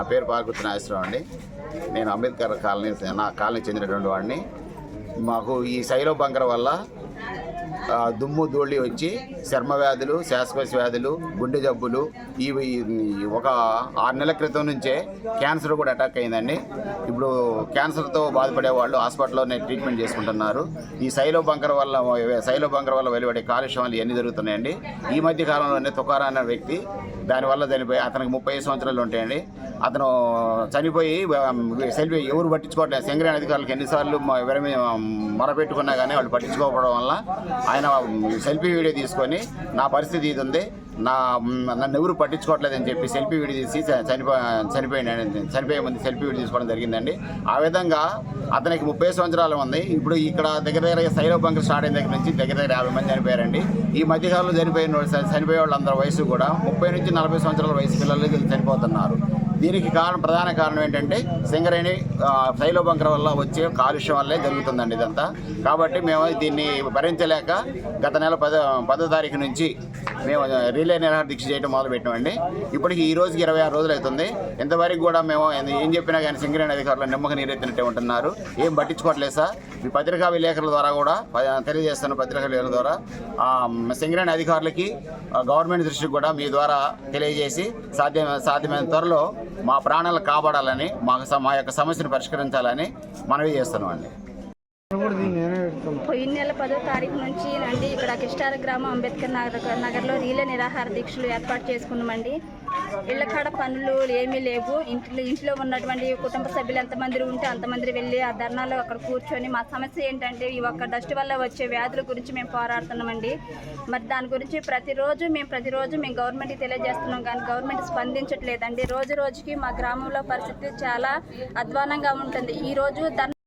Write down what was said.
నా పేరు పాల్గుర్తి నాగేశ్వరరావు అండి. నేను అంబేద్కర్ కాలనీ నా కాలనీ చెందినటువంటి వాడిని. మాకు ఈ శైలో బంకర వల్ల దుమ్ము ధూళి వచ్చి చర్మ వ్యాధులు శ్వాసకోశ వ్యాధులు గుండె జబ్బులు ఇవి ఒక ఆరు నెలల క్రితం నుంచే క్యాన్సర్ కూడా అటాక్ అయిందండి. ఇప్పుడు క్యాన్సర్తో బాధపడే వాళ్ళు హాస్పిటల్లోనే ట్రీట్మెంట్ చేసుకుంటున్నారు. ఈ శైలో బంకర్ వల్ల శైలో బంకర్ వల్ల వెలువడే కాలుష్యాలు ఇవన్నీ జరుగుతున్నాయండి. ఈ మధ్య కాలంలోనే తుకారా అనే వ్యక్తి దానివల్ల చనిపోయి అతనికి ముప్పై సంవత్సరాలు ఉంటాయండి. అతను చనిపోయి సెల్ఫీ ఎవరు పట్టించుకోవట్లేదు. సింగరేణి అధికారులకు ఎన్నిసార్లు ఎవరి మొరపెట్టుకున్నా కానీ వాళ్ళు పట్టించుకోకపోవడం వల్ల ఆయన సెల్ఫీ వీడియో తీసుకొని నా పరిస్థితి ఇది ఉంది నా నన్ను ఎవరు పట్టించుకోవట్లేదని చెప్పి సెల్ఫీ వీడియో తీసి చ- చనిపో చనిపోయిన చనిపోయే ముందు సెల్ఫీ వీడియో తీసుకోవడం జరిగిందండి. ఆ విధంగా అతనికి ముప్పై సంవత్సరాలు ఉంది. ఇప్పుడు ఇక్కడ దగ్గర దగ్గర సైలో బంక్ స్టార్ట్ అయిన దగ్గర నుంచి దగ్గర దగ్గర యాభై మంది చనిపోయారండి. ఈ మధ్యకాలంలో చనిపోయిన చనిపోయే వాళ్ళందరి వయసు కూడా ముప్పై నుంచి నలభై సంవత్సరాల వయసు పిల్లలు చనిపోతున్నారు. దీనికి కారణం ప్రధాన కారణం ఏంటంటే సింగరేణి ఆ, శైలో వల్ల వచ్చే కాలుష్యం వల్లే జరుగుతుందండి ఇదంతా. కాబట్టి మేము దీన్ని భరించలేక గత నెల పద పదో తారీఖు నుంచి మేము రిలే నిరాహార దీక్ష చేయడం మొదలు పెట్టామండి ఇప్పటికి ఈ రోజుకి ఇరవై ఆరు రోజులు అవుతుంది. ఇంతవరకు కూడా మేము ఏం చెప్పినా కానీ సింగరేణి అధికారులు నిమ్మక నీరెత్తినట్టే ఉంటున్నారు. ఏం పట్టించుకోవట్లేదు సార్. ఈ పత్రికా విలేకరుల ద్వారా కూడా తెలియజేస్తాను తెలియజేస్తున్న పత్రికా విలేకరుల ద్వారా సింగరేణి అధికారులకి గవర్నమెంట్ దృష్టికి కూడా మీ ద్వారా తెలియజేసి సాధ్యం సాధ్యమైన త్వరలో మా ప్రాణాలు కాపాడాలని మాకు మా యొక్క సమస్యను పరిష్కరించాలని మనవి చేస్తున్నాం అండి పోయిన నెల పదో తారీఖు నుంచి అండి ఇక్కడ కిష్టార గ్రామం అంబేద్కర్ నగర్ నగర్లో రీలే నిరాహార దీక్షలు ఏర్పాటు చేసుకున్నామండి. ఇళ్ళకాడ పనులు ఏమీ లేవు. ఇంట్లో ఇంట్లో ఉన్నటువంటి కుటుంబ సభ్యులు ఎంతమంది ఉంటే అంతమంది వెళ్ళి ఆ ధర్నాలో అక్కడ కూర్చొని మా సమస్య ఏంటంటే ఈ ఒక్క డస్ట్ వల్ల వచ్చే వ్యాధుల గురించి మేము పోరాడుతున్నామండి. మరి దాని గురించి ప్రతిరోజు మేము ప్రతిరోజు మేము గవర్నమెంట్కి తెలియజేస్తున్నాం. కానీ గవర్నమెంట్ స్పందించట్లేదండి. రోజు రోజుకి మా గ్రామంలో పరిస్థితి చాలా అధ్వానంగా ఉంటుంది. ఈ రోజు ధర్నా